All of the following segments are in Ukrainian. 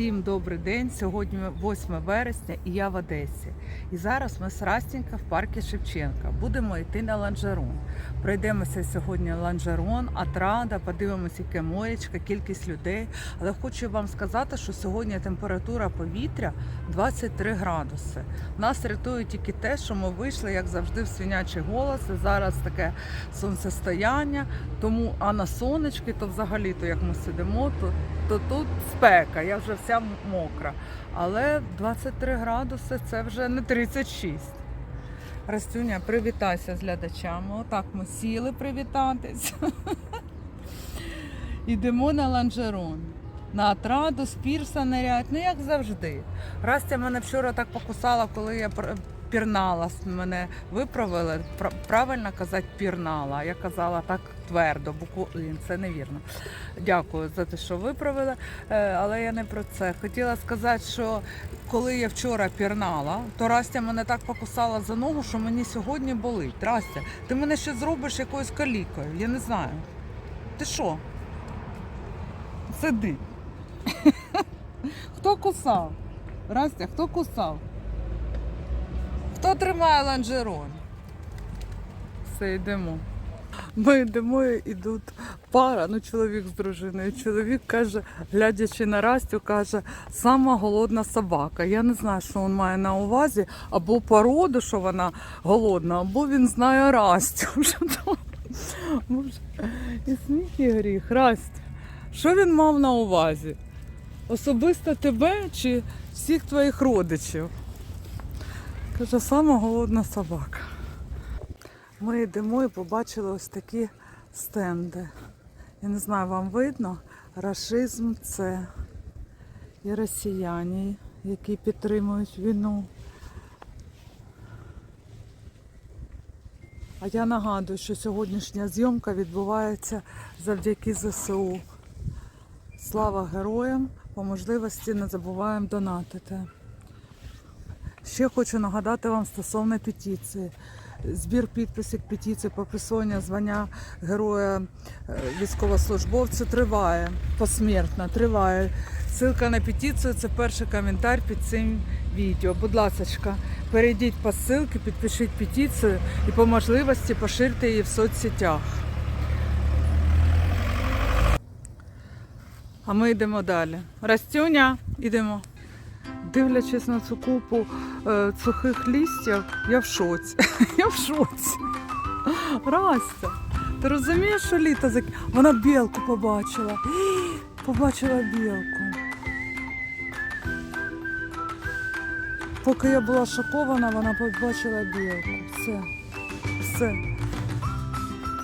Всім добрий день. Сьогодні 8 вересня і я в Одесі. І зараз ми з Растінька в парку Шевченка. Будемо йти на ланжерон. Пройдемося сьогодні ланжерон, Атрада, подивимося, яке морячка, кількість людей. Але хочу вам сказати, що сьогодні температура повітря 23 градуси. Нас рятує тільки те, що ми вийшли, як завжди, в свинячий голос. І Зараз таке сонцестояння. Тому а на сонечки, то взагалі, то як ми сидимо, то то тут спека, я вже вся мокра. Але 23 градуси це вже не 36. Растюня, привітайся з глядачами. Отак ми сіли привітатись. Йдемо на ланжерон. На атраду, з пірса ну як завжди. Растя мене вчора так покусала, коли я пірнала. Мене виправили. Правильно казати пірнала. Я казала так твердо, букву «ин», це невірно. Дякую за те, що виправили. Е, Але я не про це. Хотіла сказати, що коли я вчора пірнала, то Растя мене так покусала за ногу, що мені сьогодні болить. Растя, ти мене ще зробиш якоюсь калікою. Я не знаю. Ти що? Сиди. Хто кусав? Растя, хто кусав? Хто тримає ланжерон? Все, йдемо. Ми йдемо і йдуть пара, ну чоловік з дружиною. Чоловік каже, глядячи на Растю, каже, сама голодна собака. Я не знаю, що він має на увазі, або породу, що вона голодна, або він знає Растю. І сміх і гріх. Растя, що він мав на увазі? Особисто тебе чи всіх твоїх родичів? Каже, сама голодна собака. Ми йдемо і побачили ось такі стенди. Я не знаю, вам видно, рашизм це і росіяни, які підтримують війну. А я нагадую, що сьогоднішня зйомка відбувається завдяки ЗСУ. Слава героям! По можливості не забуваємо донатити. Ще хочу нагадати вам стосовно петиції. Збір підписів петиції по присвоєння звання героя е, військовослужбовцю триває посмертно, триває. Ссылка на петицію це перший коментар під цим відео. Будь ласка, перейдіть по ссылці, підпишіть петицію і по можливості поширте її в соцсетях. А ми йдемо далі. Растюня, йдемо. Дивлячись на цю купу е, сухих листів, я в шоці. я в шоці. Растя, ти розумієш, що літо зак... Вона білку побачила. побачила білку. Поки я була шокована, вона побачила білку. Все. Все.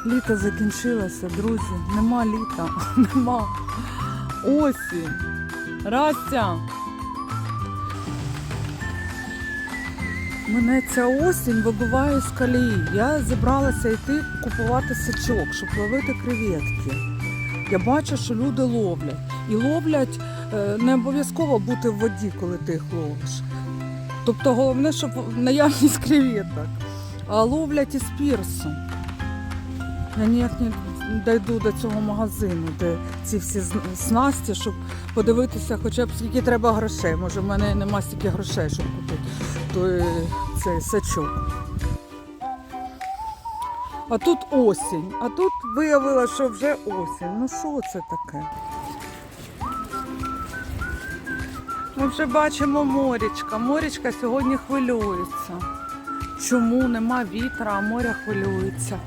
Літо закінчилося, друзі. Нема літа. Нема. Осінь. Растя. Мене ця осінь вибиває з колії. Я зібралася йти купувати сачок, щоб ловити креветки. Я бачу, що люди ловлять. І ловлять е, не обов'язково бути в воді, коли ти їх ловиш. Тобто головне, щоб наявність креветок. А ловлять із пірсу. Я ніяк не дійду до цього магазину, де ці всі снасті, щоб подивитися хоча б скільки треба грошей. Може, в мене нема стільки грошей, щоб купити той цей сачок. А тут осінь, а тут виявилося, що вже осінь. Ну що це таке? Ми вже бачимо морічка. Морічка сьогодні хвилюється. Чому нема вітра, а море хвилюється?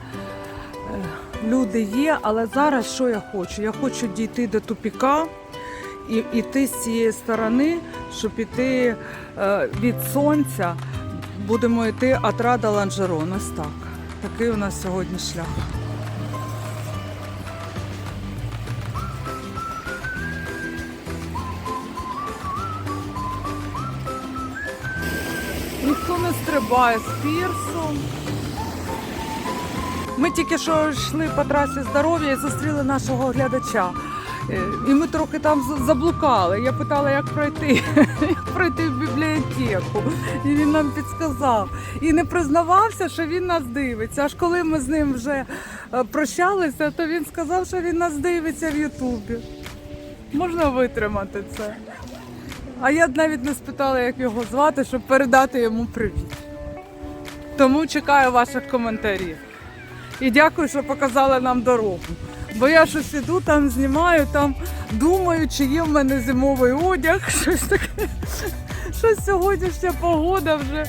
Люди є, але зараз що я хочу? Я хочу дійти до тупіка і йти з цієї сторони, щоб іти е, від сонця. Будемо йти Атрада Ланжерон. Ось так. Такий у нас сьогодні шлях. Ніхто не стрибає з пірсом. Ми тільки що йшли по трасі здоров'я і зустріли нашого глядача. Е, І ми трохи там заблукали. Я питала, як пройти, як пройти в бібліотеку. І він нам підсказав. І не признавався, що він нас дивиться. Аж коли ми з ним вже е, прощалися, то він сказав, що він нас дивиться в Ютубі. Можна витримати це. А я навіть не спитала, як його звати, щоб передати йому привіт. Тому чекаю ваших коментарів. І дякую, що показали нам дорогу. Бо я щось іду, там знімаю, там думаю, чи є в мене зимовий одяг, щось таке. Щось сьогоднішня погода вже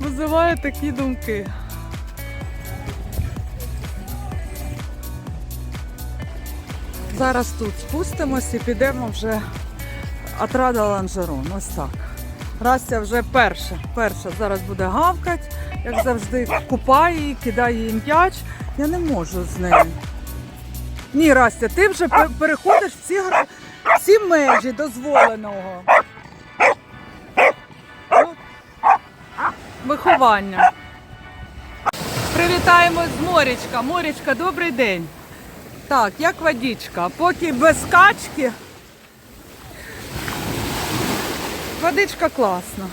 визиває такі думки. Зараз тут спустимось і підемо вже Атрада Ланжерон. Ось так. Растя вже перша. Перша зараз буде гавкать, як завжди, купає її, кидає їй м'яч. Я не можу з нею. Ні, Растя, ти вже переходиш всі, всі межі дозволеного. Виховання. Привітаємо з Морічка. Морічка, добрий день. Так, як водичка. Поки без качки. Водичка класна.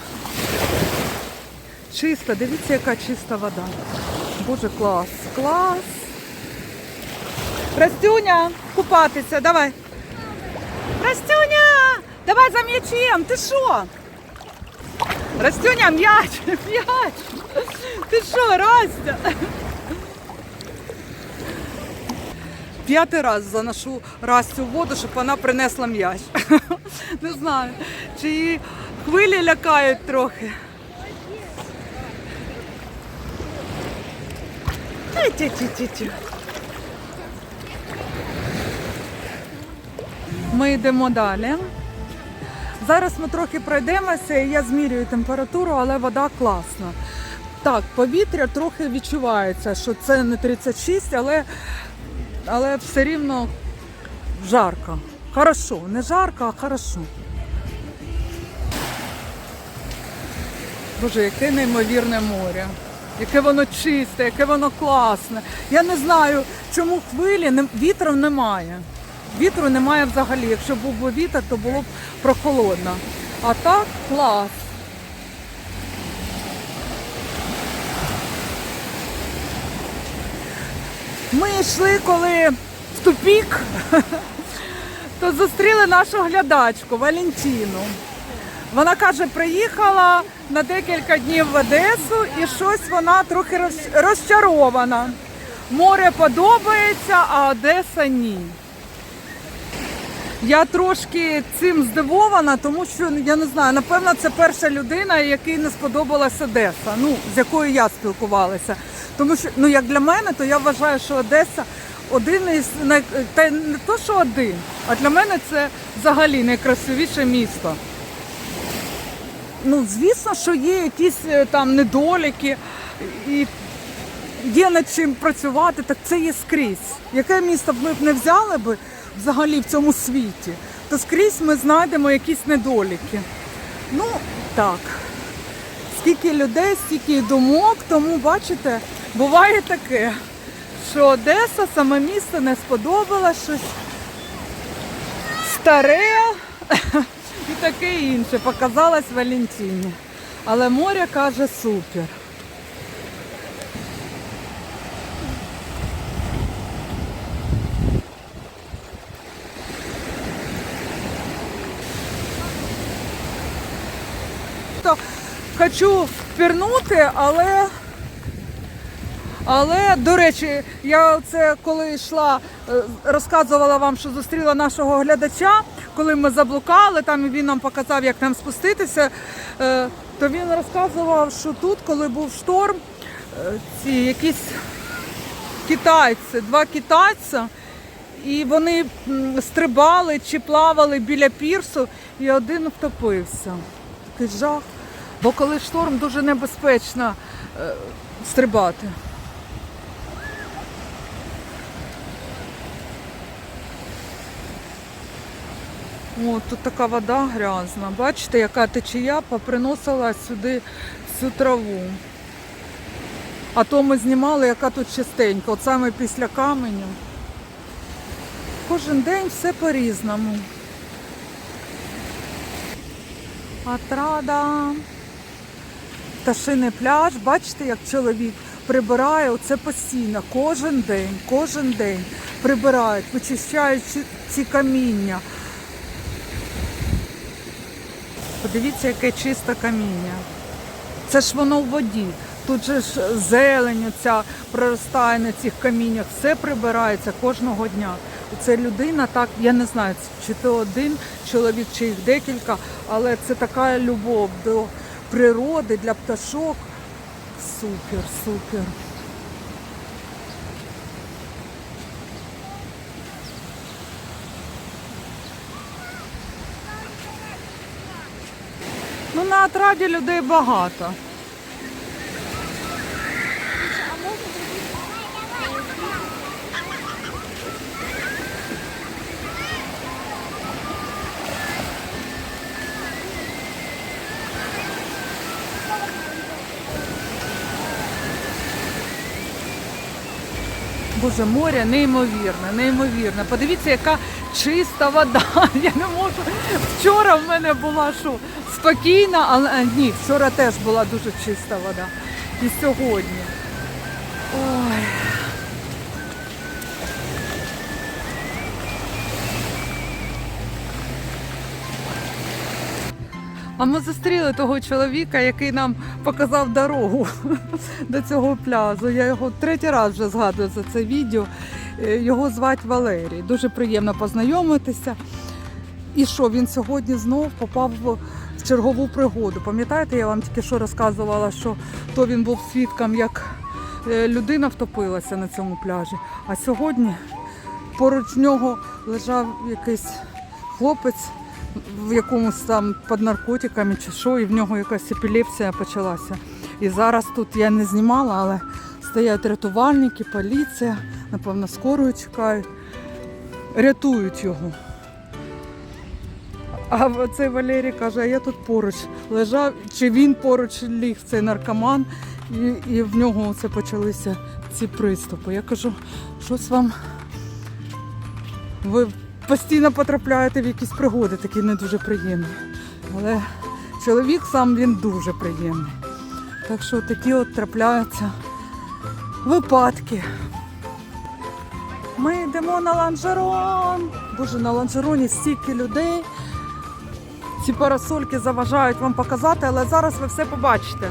Чиста, дивіться, яка чиста вода. Боже, клас, клас. Растюня, купатися, давай. Растюня! Давай за м'ячем, ти що? Растюня, м'яч, м'яч. Ти що, Растя? П'ятий раз заношу Растю в воду, щоб вона принесла м'яч. Не знаю, чи її хвилі лякають трохи. Ті-ті-ті-ті. Ми йдемо далі. Зараз ми трохи пройдемося, і я змірюю температуру, але вода класна. Так, повітря трохи відчувається, що це не 36, але, але все рівно жарко. Хорошо, не жарко, а хорошо. Боже, яке неймовірне море. Яке воно чисте, яке воно класне. Я не знаю, чому хвилі не, вітру немає. Вітру немає взагалі. Якщо був би вітер, то було б прохолодно. А так клас. Ми йшли, коли в тупік, то зустріли нашу глядачку Валентину. Вона каже, приїхала на декілька днів в Одесу і щось вона трохи розчарована. Море подобається, а Одеса ні. Я трошки цим здивована, тому що я не знаю, напевно, це перша людина, якій не сподобалась Одеса, ну з якою я спілкувалася. Тому що ну як для мене, то я вважаю, що Одеса один із та не то, що один, а для мене це взагалі найкрасивіше місто. Ну, звісно, що є якісь е, там недоліки і є над чим працювати, так це є скрізь. Яке місто б ми б не взяли би взагалі в цьому світі, то скрізь ми знайдемо якісь недоліки. Ну, так. Скільки людей, стільки думок, тому бачите, буває таке, що Одеса, саме місто не сподобалось щось старе таке інше. Показалось Валентині. Але море каже супер. Хочу впірнути, але. Але, до речі, я це коли йшла, е, розказувала вам, що зустріла нашого глядача, коли ми заблукали, там він нам показав, як нам спуститися, е, то він розказував, що тут, коли був шторм, е, ці якісь китайці, два китайця, і вони стрибали чи плавали біля пірсу, і один втопився. Такий жах. Бо коли шторм дуже небезпечно стрибати. О, тут така вода грязна. Бачите, яка течія поприносила сюди всю траву. А то ми знімали, яка тут чистенька, от саме після каменю. Кожен день все по-різному. Атрада. Пташиний пляж, бачите, як чоловік прибирає оце постійно, кожен день, кожен день прибирають, вичищають ці каміння. Подивіться, яке чисте каміння. Це ж воно в воді. Тут же ж зелень ця проростає на цих каміннях, все прибирається кожного дня. Це людина, так я не знаю, чи то один чоловік, чи їх декілька, але це така любов до природи, для пташок. Супер, супер. На отраді людей багато. Боже, море неймовірне, неймовірне. Подивіться, яка чиста вода. Я не можу. Вчора в мене була що спокійна, але ні, вчора теж була дуже чиста вода. І сьогодні. Ой. А ми зустріли того чоловіка, який нам показав дорогу до цього пляжу. Я його третій раз вже згадую за це відео. Е, Його звати Валерій. Дуже приємно познайомитися. І що він сьогодні знов попав в чергову пригоду. Пам'ятаєте, я вам тільки що розказувала, що то він був свідком, як е, людина втопилася на цьому пляжі. А сьогодні поруч нього лежав якийсь хлопець в якомусь там під наркотиками чи що, і в нього якась епілепсія почалася. І зараз тут я не знімала, але стоять рятувальники, поліція, напевно, скорою чекають, рятують його. А цей Валерій каже, а я тут поруч лежав, чи він поруч ліг, цей наркоман, і, і в нього це почалися ці приступи. Я кажу, щось вам ви постійно потрапляєте в якісь пригоди, такі не дуже приємні. Але чоловік сам він дуже приємний. Так що такі от трапляються випадки. Ми йдемо на ланжерон. Боже, на ланжероні стільки людей. Ці парасольки заважають вам показати, але зараз ви все побачите.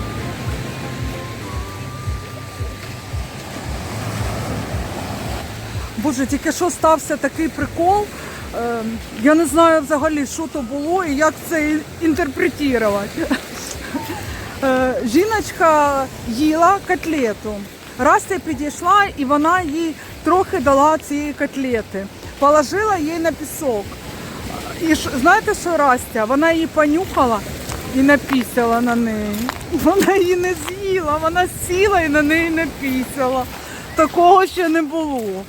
Боже, тільки що стався такий прикол. Е, Я не знаю взагалі, що то було і як це інтерпретувати. Е, Жіночка їла котлету. Растя підійшла і вона їй трохи дала цієї котлети. Положила їй на пісок. І знаєте, що Растя? Вона її понюхала і напісяла на неї. Вона її не з'їла, вона сіла і на неї напісяла. Такого ще не було.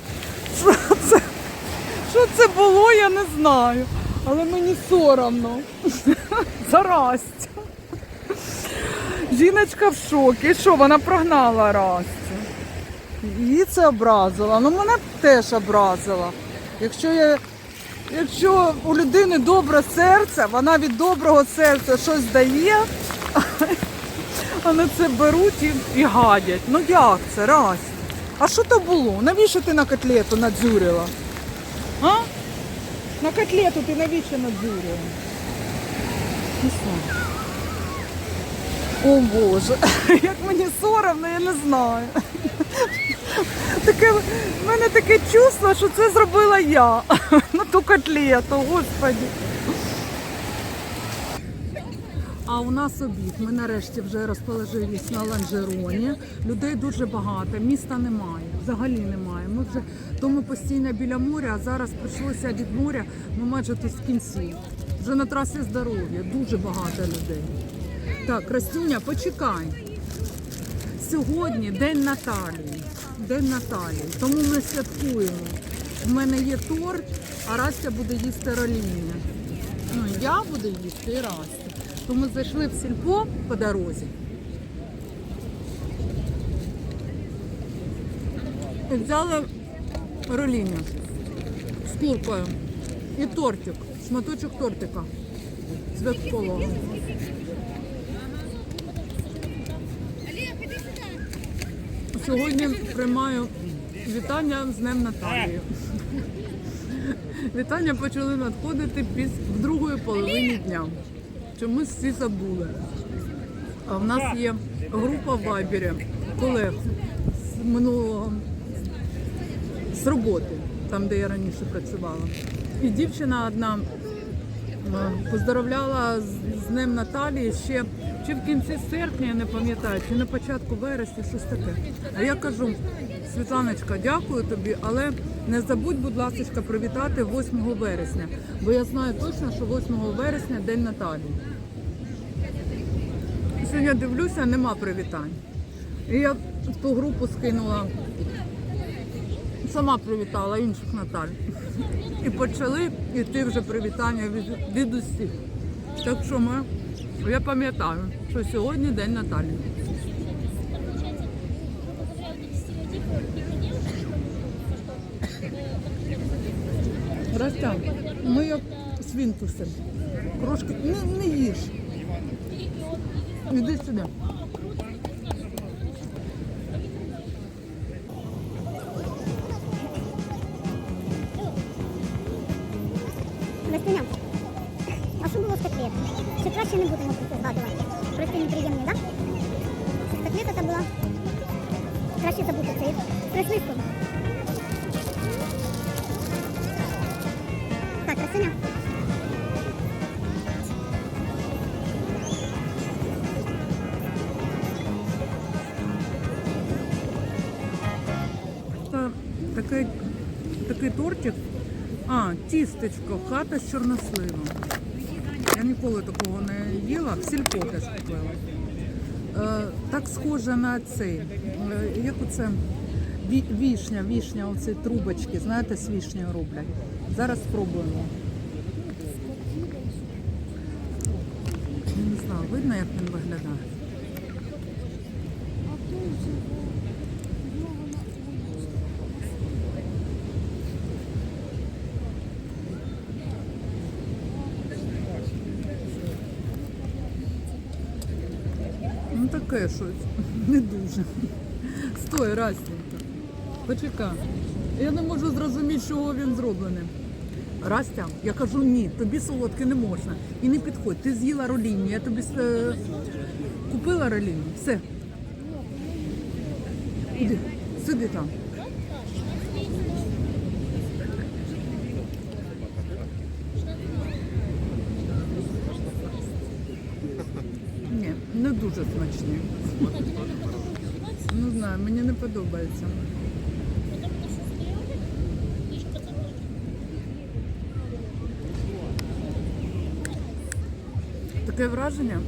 Що це, що це було, я не знаю. Але мені соромно. За Растю. Жіночка в шокі. Що, вона прогнала Растю. Її це образило. Ну мене теж образило. Якщо я. Якщо у людини добре серце, вона від доброго серця щось дає, а на це беруть і, і гадять. Ну як це, Растя? А що то було? Навіщо ти на котлету надзюрила? А? На котлету ти навіщо надзюрила? О Боже, як мені соромно, я не знаю. Таке, в мене таке чувство, що це зробила я на ту котлету, господи. А у нас обід. Ми нарешті вже розположились на ланжероні. Людей дуже багато, міста немає, взагалі немає. Ми вже то ми постійно біля моря, а зараз прийшлося від моря. Ми майже тут в кінці. Вже на трасі здоров'я, дуже багато людей. Так, Растюня, почекай. Сьогодні день Наталії. День Наталії. Тому ми святкуємо. У мене є торт, а Растя буде їсти роління. Ну, я буду їсти і Растя. То ми зайшли в сільпо по дорозі. І взяли роління з куркою. І тортик, шматочок тортика святкового. Сьогодні приймаю вітання з Днем Наталії. Вітання почали надходити в другої половині дня. Чомусь всі забули. А в нас є група в Вайбері колег з минулого з роботи, там, де я раніше працювала. І дівчина одна е, поздоровляла з, Днем Наталії ще чи в кінці серпня, я не пам'ятаю, чи на початку вересня, щось таке. А я кажу, Світланочка, дякую тобі, але не забудь, будь ласка, привітати 8 вересня, бо я знаю точно, що 8 вересня День Наталії. Сьогодні дивлюся, нема привітань. І я ту групу скинула, сама привітала інших Наталь. І почали йти вже привітання від, від усіх. Так що ми, я пам'ятаю, що сьогодні День Наталі. Растя, ми як свінтуси. Трошки не, не їж. Іди сюди. Настуня, а що було в котлет? Чи краще не будемо про це згадувати? Просто неприємні, так? Да? Котлета та була. Краще забути це. Присвистку. Так, Настуня. Тістечко, хата з чорносливом. Я ніколи такого не їла, в сільпо теж купила. Е, так схоже на цей, е, як оце ві- вішня, вішня, оці трубочки, знаєте, з вішнею роблять. Зараз спробуємо. Не знаю, видно, як він виглядає. Щось. Не дуже. Стой, Растінька. Почекай. Я не можу зрозуміти, з чого він зроблений. Растя, я кажу ні, тобі солодке не можна. І не підходь. Ти з'їла ролінню, я тобі е, купила роліні. Все. Іди, сиди там. Ні, не дуже смачні. Не знаю, мені не подобається. Таке враження,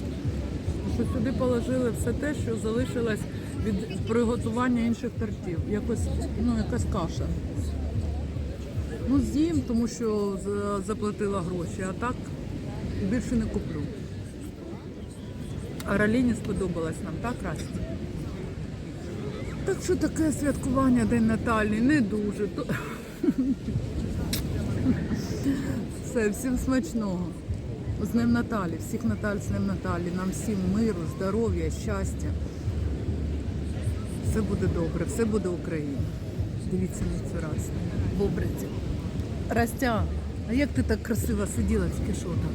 що сюди положили все те, що залишилось від приготування інших тортів. Якось, ну, якась каша. Ну, з'їм, тому що заплатила гроші, а так більше не куплю. А Раліні сподобалось нам, так, Расті? Так що таке святкування День Наталі не дуже. То... Все, всім смачного. З Днем Наталі, всіх Наталь з Днем Наталі. Нам всім миру, здоров'я, щастя. Все буде добре, все буде Україна. Дивіться на цю раз. В образі. Растя, а як ти так красиво сиділа тільки що там,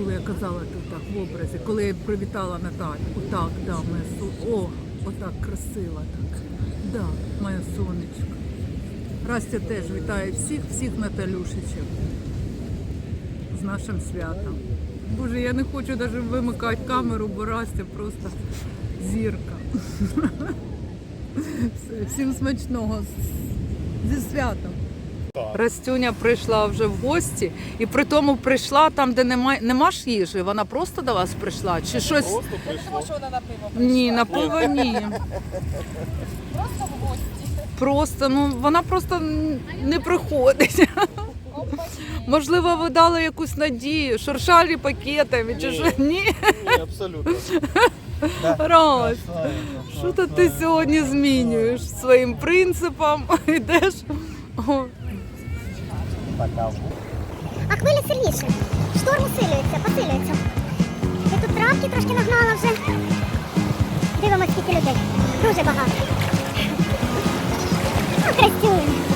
коли я казала ти так в образі, коли я привітала Наталю? Отак, да, моя со... О, отак красиво так. Да, моє сонечко. Растя теж вітає всіх, всіх Наталюшечок з нашим святом. Боже, я не хочу навіть вимикати камеру, бо Растя просто зірка. Всім смачного зі святом. Растюня прийшла вже в гості, і при тому прийшла там, де немає нема ж їжі. Вона просто до вас прийшла? Чи щось? Просто прийшло. що вона на пиво. Ні, на пиво ні. Просто в гості. Просто ну вона просто не приходить. Можливо, ви дали якусь надію, шуршалі пакетами чи Ні. що? Ні, Ні, абсолютно. Рось. Що то ти сьогодні змінюєш своїм принципам? Йдеш? О, А хвиля сильніше. Шторм усилюється, посилюється. Я тут травки трошки нагнала вже. Дивимось, скільки людей. Дуже багато. Ну, красюнь.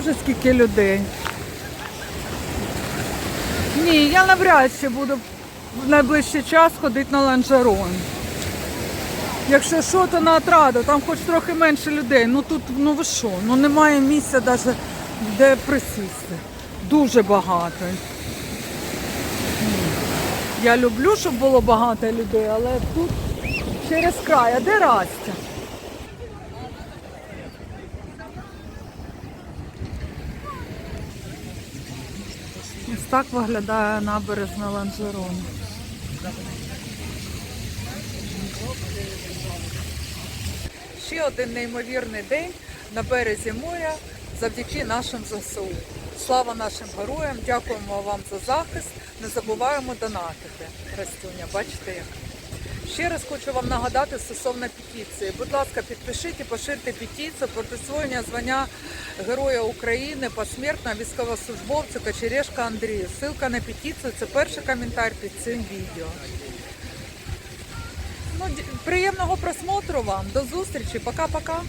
Боже, скільки людей. Ні, я навряд чи буду в найближчий час ходити на ланжерон. Якщо що, то на отраду, там хоч трохи менше людей. Ну тут, ну ви що, ну немає місця навіть де присісти. Дуже багато. Я люблю, щоб було багато людей, але тут через край. А де Растя? Ось так виглядає набережна ланжерон. Ще один неймовірний день на березі моря завдяки нашим ЗСУ. Слава нашим героям! Дякуємо вам за захист. Не забуваємо донатити. Растюня, бачите як. Ще раз хочу вам нагадати стосовно петиції. Будь ласка, підпишіть і поширте петицію про присвоєння звання Героя України посмертно військовослужбовцю Кочерешка Андрію. Ссылка на петицію це перший коментар під цим відео. Ну, приємного просмотру вам. До зустрічі. Пока-пока.